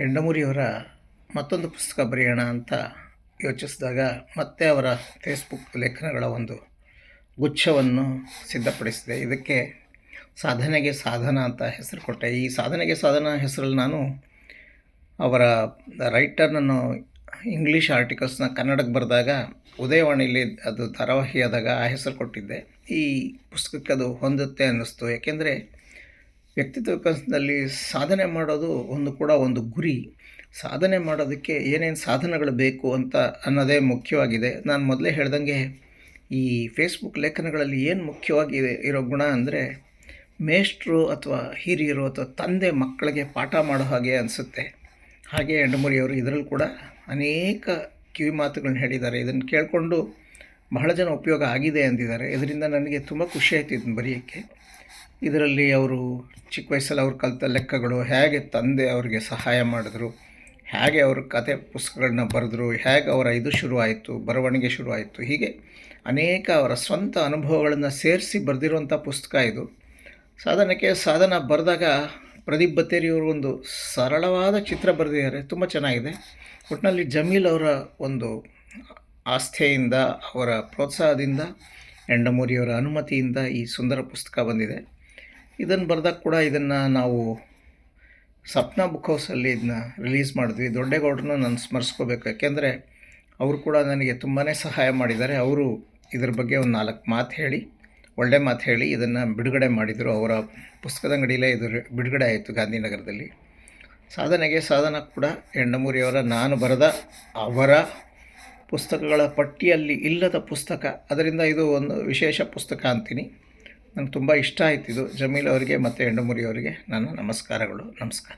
ಎಂಡಮೂರಿಯವರ ಮತ್ತೊಂದು ಪುಸ್ತಕ ಬರೆಯೋಣ ಅಂತ ಯೋಚಿಸಿದಾಗ ಮತ್ತೆ ಅವರ ಫೇಸ್ಬುಕ್ ಲೇಖನಗಳ ಒಂದು ಗುಚ್ಛವನ್ನು ಸಿದ್ಧಪಡಿಸಿದೆ. ಇದಕ್ಕೆ ಸಾಧನೆಗೆ ಸಾಧನ ಅಂತ ಹೆಸರು ಕೊಟ್ಟೆ. ಈ ಸಾಧನೆಗೆ ಸಾಧನ ಹೆಸರಲ್ಲಿ ನಾನು ಅವರ ರೈಟರ್ನನ್ನು ಇಂಗ್ಲೀಷ್ ಆರ್ಟಿಕಲ್ಸ್ನ ಕನ್ನಡಕ್ಕೆ ಬರೆದಾಗ ಉದಯವಾಣಿಯಲ್ಲಿ ಅದು ಧಾರಾವಾಹಿಯಾದಾಗ ಆ ಹೆಸರು ಕೊಟ್ಟಿದ್ದೆ. ಈ ಪುಸ್ತಕಕ್ಕೆ ಅದು ಹೊಂದುತ್ತೆ ಅನ್ನಿಸ್ತು. ಯಾಕೆಂದರೆ ವ್ಯಕ್ತಿತ್ವ ವಿಕಾಸದಲ್ಲಿ ಸಾಧನೆ ಮಾಡೋದು ಒಂದು ಕೂಡ ಒಂದು ಗುರಿ. ಸಾಧನೆ ಮಾಡೋದಕ್ಕೆ ಏನೇನು ಸಾಧನಗಳು ಬೇಕು ಅಂತ ಅನ್ನೋದೇ ಮುಖ್ಯವಾಗಿದೆ. ನಾನು ಮೊದಲೇ ಹೇಳ್ದಂಗೆ ಈ ಫೇಸ್ಬುಕ್ ಲೇಖನಗಳಲ್ಲಿ ಏನು ಮುಖ್ಯವಾಗಿದೆ ಇರೋ ಗುಣ ಅಂದರೆ ಮೇಷ್ಟ್ರು ಅಥವಾ ಹಿರಿಯರು ಅಥವಾ ತಂದೆ ಮಕ್ಕಳಿಗೆ ಪಾಠ ಮಾಡೋ ಹಾಗೆ ಅನಿಸುತ್ತೆ. ಹಾಗೆ ಎಂಡಮೂರಿಯವರು ಇದರಲ್ಲಿ ಕೂಡ ಅನೇಕ ಕಿವಿ ಮಾತುಗಳನ್ನ ಹೇಳಿದ್ದಾರೆ. ಇದನ್ನು ಕೇಳಿಕೊಂಡು ಬಹಳ ಜನ ಉಪಯೋಗ ಆಗಿದೆ ಅಂದಿದ್ದಾರೆ. ಇದರಿಂದ ನನಗೆ ತುಂಬ ಖುಷಿ ಆಯಿತು ಇದನ್ನು ಬರೆಯೋಕ್ಕೆ. ಇದರಲ್ಲಿ ಅವರು ಚಿಕ್ಕ ವಯಸ್ಸಲ್ಲಿ ಅವ್ರು ಕಲಿತ ಲೆಕ್ಕಗಳು ಹೇಗೆ ತಂದೆ ಅವರಿಗೆ ಸಹಾಯ ಮಾಡಿದ್ರು, ಹೇಗೆ ಅವರು ಕತೆ ಪುಸ್ತಕಗಳನ್ನ ಬರೆದ್ರು, ಹೇಗೆ ಅವರ ಇದು ಶುರುವಾಯಿತು, ಬರವಣಿಗೆ ಶುರುವಾಯಿತು, ಹೀಗೆ ಅನೇಕ ಅವರ ಸ್ವಂತ ಅನುಭವಗಳನ್ನು ಸೇರಿಸಿ ಬರೆದಿರುವಂಥ ಪುಸ್ತಕ ಇದು. ಸಾಧನಕ್ಕೆ ಸಾಧನ ಬರೆದಾಗ ಪ್ರದೀಪ್ ಬತ್ತೇರಿಯವರು ಒಂದು ಸರಳವಾದ ಚಿತ್ರ ಬರೆದಿದ್ದಾರೆ, ತುಂಬ ಚೆನ್ನಾಗಿದೆ. ಒಟ್ಟಿನಲ್ಲಿ ಜಮೀಲ್ ಅವರ ಒಂದು ಆಸ್ಥೆಯಿಂದ, ಅವರ ಪ್ರೋತ್ಸಾಹದಿಂದ ಎಂಡಮೂರಿಯವರ ಅನುಮತಿಯಿಂದ ಈ ಸುಂದರ ಪುಸ್ತಕ ಬಂದಿದೆ. ಇದನ್ನು ಬರೆದಾಗ ಕೂಡ ಇದನ್ನು ನಾವು ಸಪ್ನ ಬುಕ್ ಹೌಸಲ್ಲಿ ಇದನ್ನ ರಿಲೀಸ್ ಮಾಡಿದ್ವಿ. ದೊಡ್ಡೇಗೌಡರನ್ನ ನಾನು ಸ್ಮರಿಸ್ಕೋಬೇಕು. ಯಾಕೆಂದರೆ ಅವರು ಕೂಡ ನನಗೆ ತುಂಬಾ ಸಹಾಯ ಮಾಡಿದ್ದಾರೆ. ಅವರು ಇದ್ರ ಬಗ್ಗೆ ಒಂದು ನಾಲ್ಕು ಮಾತು ಹೇಳಿ, ಒಳ್ಳೆ ಮಾತು ಹೇಳಿ ಇದನ್ನು ಬಿಡುಗಡೆ ಮಾಡಿದರು. ಅವರ ಪುಸ್ತಕದ ಅಂಗಡಿಯಲ್ಲೇ ಇದು ಬಿಡುಗಡೆ ಆಯಿತು ಗಾಂಧಿನಗರದಲ್ಲಿ. ಸಾಧನೆಗೆ ಸಾಧನ ಕೂಡ ಎಣ್ಣಮೂರಿಯವರ ನಾನು ಬರೆದ ಅವರ ಪುಸ್ತಕಗಳ ಪಟ್ಟಿಯಲ್ಲಿ ಇಲ್ಲದ ಪುಸ್ತಕ. ಅದರಿಂದ ಇದು ಒಂದು ವಿಶೇಷ ಪುಸ್ತಕ ಅಂತೀನಿ. ನನಗೆ ತುಂಬ ಇಷ್ಟ ಆಯ್ತು ಇದು. ಜಮೀಲ್ ಅವರಿಗೆ ಮತ್ತು ಹೆಣ್ಣುಮುರಿಯವರಿಗೆ ಅವರಿಗೆ ನನ್ನ ನಮಸ್ಕಾರಗಳು. ನಮಸ್ಕಾರ.